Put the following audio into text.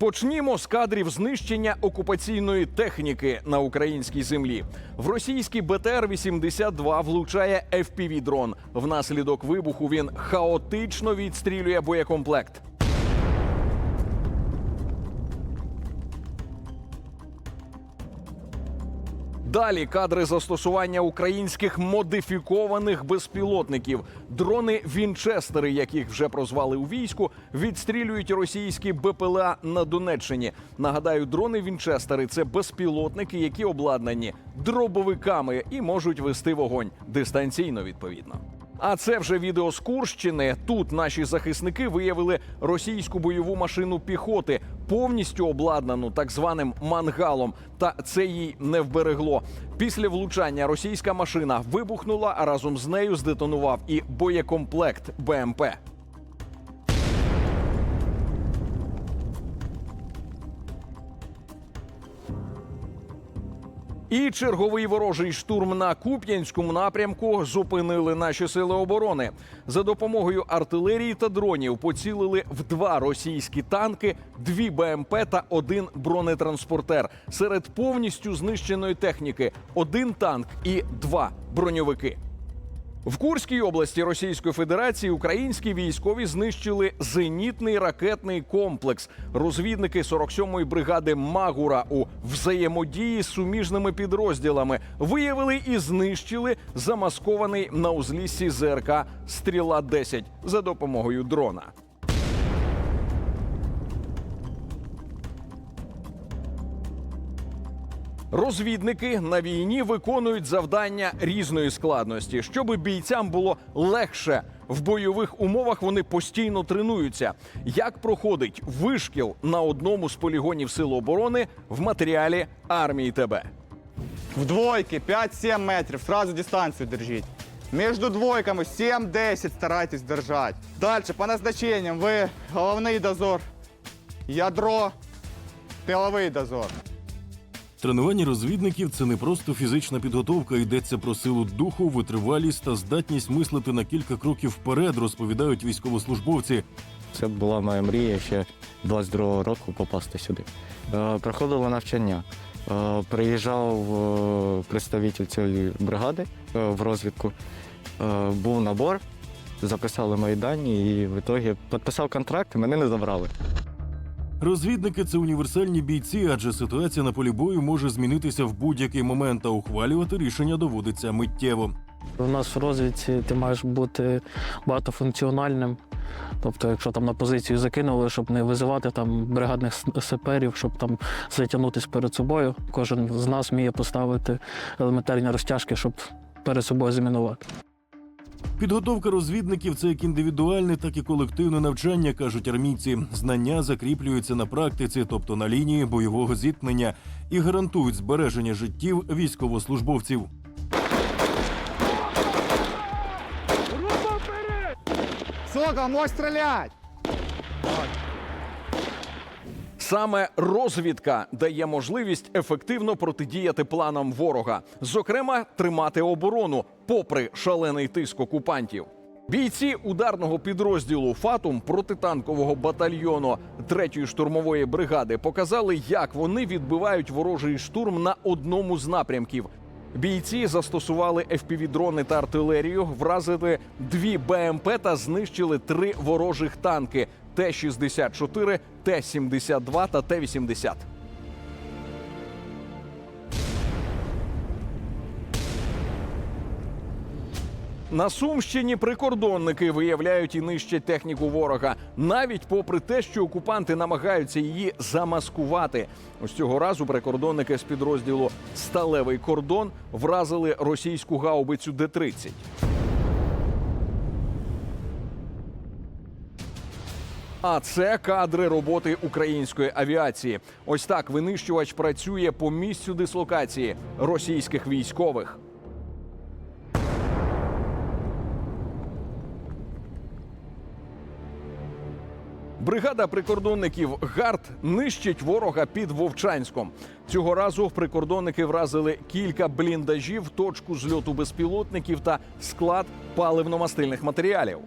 Почнімо з кадрів знищення окупаційної техніки на українській землі. В російський БТР-82 влучає fpv дрон Внаслідок вибуху він хаотично відстрілює боєкомплект. Далі кадри застосування українських модифікованих безпілотників. Дрони Вінчестери, яких вже прозвали у війську, відстрілюють російські БПЛА на Донеччині. Нагадаю, дрони Вінчестери це безпілотники, які обладнані дробовиками і можуть вести вогонь дистанційно відповідно. А це вже відео з Курщини. Тут наші захисники виявили російську бойову машину піхоти, повністю обладнану так званим мангалом. Та це їй не вберегло. Після влучання російська машина вибухнула, а разом з нею здетонував і боєкомплект БМП. І черговий ворожий штурм на Куп'янському напрямку зупинили наші сили оборони. За допомогою артилерії та дронів поцілили в два російські танки, дві БМП та один бронетранспортер. Серед повністю знищеної техніки один танк і два броньовики. В Курській області Російської Федерації українські військові знищили зенітний ракетний комплекс. Розвідники 47-ї бригади Магура у взаємодії з суміжними підрозділами виявили і знищили замаскований на узліссі ЗРК Стріла 10 за допомогою дрона. Розвідники на війні виконують завдання різної складності, щоб бійцям було легше. В бойових умовах вони постійно тренуються. Як проходить вишкіл на одному з полігонів Сил оборони в матеріалі армії ТБ. В двойке 5-7 метрів, сразу дистанцію держіть. Между двойками 7-10 старайтесь держать. Дальше по назначенням ви головний дозор, ядро, тиловий дозор. Тренування розвідників це не просто фізична підготовка, йдеться про силу духу, витривалість та здатність мислити на кілька кроків вперед, розповідають військовослужбовці. Це була моя мрія ще 22-го року попасти сюди. Е, Проходило навчання. Е, Приїжджав е, представитель цієї бригади в розвідку. Був набор, записали мої дані і в ітогі підписав контракт, і мене не забрали. Розвідники це універсальні бійці, адже ситуація на полі бою може змінитися в будь-який момент, а ухвалювати рішення доводиться миттєво. У нас в розвідці ти маєш бути багатофункціональним. Тобто, якщо там на позицію закинули, щоб не визивати там бригадних саперів, щоб там затягнутися перед собою. Кожен з нас вміє поставити елементарні розтяжки, щоб перед собою замінувати. Підготовка розвідників це як індивідуальне, так і колективне навчання, кажуть армійці. Знання закріплюються на практиці, тобто на лінії бойового зіткнення, і гарантують збереження життів військовослужбовців. Сокол, можеш стрілять! Саме розвідка дає можливість ефективно протидіяти планам ворога, зокрема, тримати оборону попри шалений тиск окупантів. Бійці ударного підрозділу Фатум протитанкового батальйону 3-ї штурмової бригади показали, як вони відбивають ворожий штурм на одному з напрямків. Бійці застосували FPV-дрони та артилерію, вразили дві БМП та знищили три ворожих танки Т-64, Т-72 та Т-80. На Сумщині прикордонники виявляють і нищать техніку ворога, навіть попри те, що окупанти намагаються її замаскувати. Ось цього разу прикордонники з підрозділу Сталевий кордон вразили російську гаубицю Д-30. А це кадри роботи української авіації. Ось так винищувач працює по місцю дислокації російських військових. Бригада прикордонників ГАРД нищить ворога під Вовчанськом. Цього разу прикордонники вразили кілька бліндажів, точку зльоту безпілотників та склад паливно-мастильних матеріалів.